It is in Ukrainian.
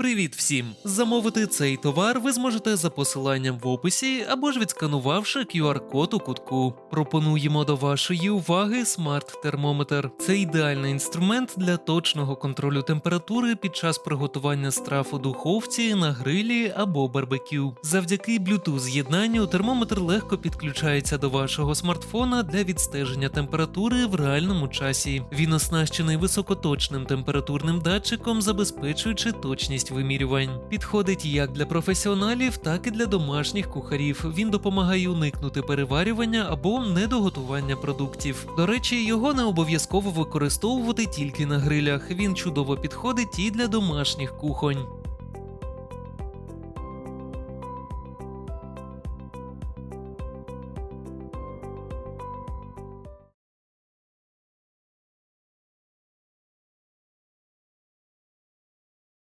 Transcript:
Привіт всім! Замовити цей товар ви зможете за посиланням в описі або ж відсканувавши QR-код у кутку. Пропонуємо до вашої уваги смарт-термометр. Це ідеальний інструмент для точного контролю температури під час приготування страв у духовці, на грилі або барбекю. Завдяки Bluetooth з'єднанню термометр легко підключається до вашого смартфона для відстеження температури в реальному часі. Він оснащений високоточним температурним датчиком, забезпечуючи точність вимірювань. Підходить як для професіоналів, так і для домашніх кухарів. Він допомагає уникнути переварювання або недоготування продуктів. До речі, його не обов'язково використовувати тільки на грилях. Він чудово підходить і для домашніх кухонь.